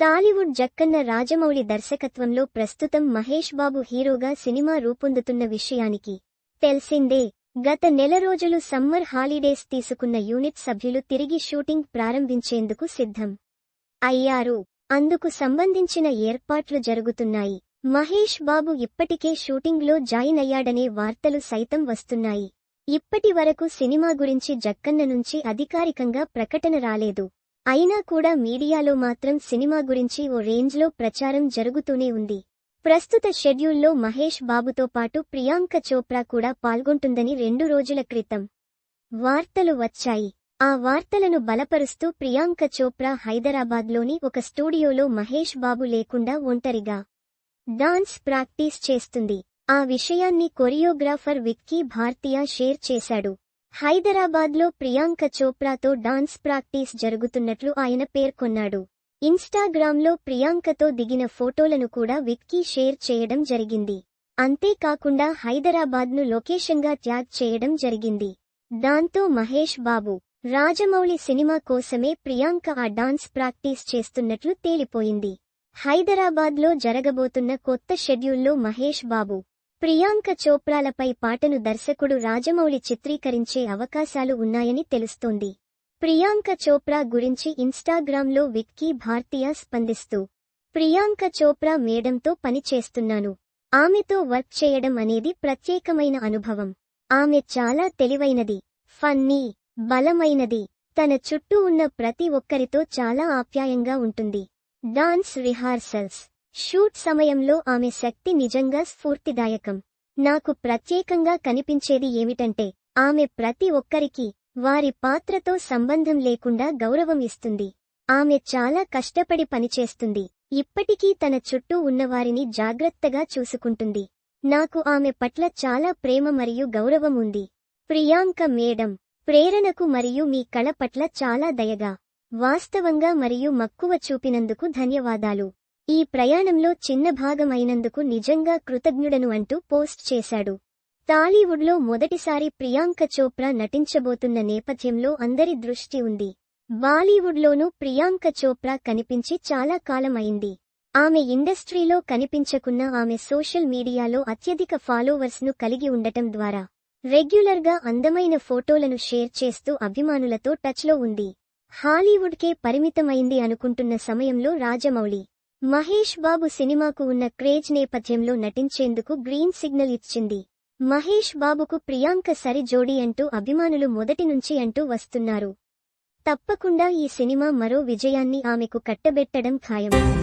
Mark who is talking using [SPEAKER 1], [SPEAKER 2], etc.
[SPEAKER 1] టాలీవుడ్ జక్కన్న రాజమౌళి దర్శకత్వంలో ప్రస్తుతం మహేష్ బాబు హీరోగా సినిమా రూపొందుతున్న విషయానికి తెలిసిందే. గత నెల రోజులు సమ్మర్ హాలిడేస్ తీసుకున్న యూనిట్ సభ్యులు తిరిగి షూటింగ్ ప్రారంభించేందుకు సిద్ధం అయ్యారు. అందుకు సంబంధించిన ఏర్పాట్లు జరుగుతున్నాయి. మహేష్ బాబు ఇప్పటికే షూటింగ్లో జాయిన్ అయ్యాడనే వార్తలు సైతం వస్తున్నాయి. ఇప్పటి వరకు సినిమా గురించి జక్కన్న నుంచి అధికారికంగా ప్రకటన రాలేదు. అయినా కూడా మీడియాలో మాత్రం సినిమా గురించి ఓ రేంజ్లో ప్రచారం జరుగుతూనే ఉంది. ప్రస్తుత షెడ్యూల్లో మహేష్ బాబుతో పాటు ప్రియాంక చోప్రా కూడా పాల్గొంటుందని రెండు రోజుల క్రితం వార్తలు వచ్చాయి. ఆ వార్తలను బలపరుస్తూ ప్రియాంక చోప్రా హైదరాబాద్లోని ఒక స్టూడియోలో మహేష్ బాబు లేకుండా ఒంటరిగా డాన్స్ ప్రాక్టీస్ చేస్తుంది. ఆ విషయాన్ని కొరియోగ్రాఫర్ విక్కీ భార్తియా షేర్ చేశాడు. హైదరాబాద్లో ప్రియాంక చోప్రాతో డాన్స్ ప్రాక్టీస్ జరుగుతున్నట్లు ఆయన పేర్కొన్నాడు. ఇన్స్టాగ్రామ్లో ప్రియాంకతో దిగిన ఫోటోలను కూడా విక్కీ షేర్ చేయడం జరిగింది. అంతేకాకుండా హైదరాబాద్ను లొకేషన్గా ట్యాగ్ చేయడం జరిగింది. దాంతో మహేష్ బాబు రాజమౌళి సినిమా కోసమే ప్రియాంక ఆ డాన్స్ ప్రాక్టీస్ చేస్తున్నట్లు తేలిపోయింది. హైదరాబాద్లో జరగబోతున్న కొత్త షెడ్యూల్లో మహేష్ బాబు ప్రియాంక చోప్రాలపై పాటను దర్శకుడు రాజమౌళి చిత్రీకరించే అవకాశాలు ఉన్నాయని తెలుస్తోంది. ప్రియాంక చోప్రా గురించి ఇన్స్టాగ్రామ్లో విక్కీ భార్తియా స్పందిస్తూ ప్రియాంక చోప్రా మేడంతో పని చేస్తున్నాను. ఆమెతో వర్క్ చేయడం అనేది ప్రత్యేకమైన అనుభవం. ఆమె చాలా తెలివైనది ఫన్నీ బలమైనది. తన చుట్టూ ఉన్న ప్రతి ఒక్కరితో చాలా ఆప్యాయంగా ఉంటుంది. డాన్స్ రిహార్సల్స్ షూట్ సమయంలో ఆమె శక్తి నిజంగా స్ఫూర్తిదాయకం. నాకు ప్రత్యేకంగా కనిపించేది ఏమిటంటే ఆమె ప్రతి ఒక్కరికి వారి పాత్రతో సంబంధం లేకుండా గౌరవం ఇస్తుంది. ఆమె చాలా కష్టపడి పనిచేస్తుంది. ఇప్పటికీ తన చుట్టూ ఉన్నవారిని జాగ్రత్తగా చూసుకుంటుంది. నాకు ఆమె పట్ల చాలా ప్రేమ మరియు గౌరవం ఉంది. ప్రియాంక మేడం ప్రేరణకు మరియు మీ కళ పట్ల చాలా దయగా వాస్తవంగా మరియు మక్కువ చూపినందుకు ధన్యవాదాలు. ఈ ప్రయాణంలో చిన్న భాగం అయినందుకు నిజంగా కృతజ్ఞుడను అంటూ పోస్ట్ చేశాడు. టాలీవుడ్లో మొదటిసారి ప్రియాంక చోప్రా నటించబోతున్న నేపథ్యంలో అందరి దృష్టి ఉంది. బాలీవుడ్లోనూ ప్రియాంక చోప్రా కనిపించి చాలా కాలం అయింది ఆమె ఇండస్ట్రీలో కనిపించకున్న ఆమె సోషల్ మీడియాలో అత్యధిక ఫాలోవర్స్ను కలిగి ఉండటం ద్వారా రెగ్యులర్గా అందమైన ఫోటోలను షేర్ చేస్తూ అభిమానులతో టచ్లో ఉంది. హాలీవుడ్కే పరిమితమైంది అనుకుంటున్న సమయంలో రాజమౌళి మహేష్ బాబు సినిమాకు ఉన్న క్రేజ్ నేపథ్యంలో నటించేందుకు గ్రీన్ సిగ్నల్ ఇచ్చింది. మహేష్ బాబుకు ప్రియాంక సరి జోడీ అంటూ అభిమానులు మొదటి నుంచి అంటూ వస్తున్నారు. తప్పకుండా ఈ సినిమా మరో విజయాన్ని ఆమెకు కట్టబెట్టడం ఖాయం.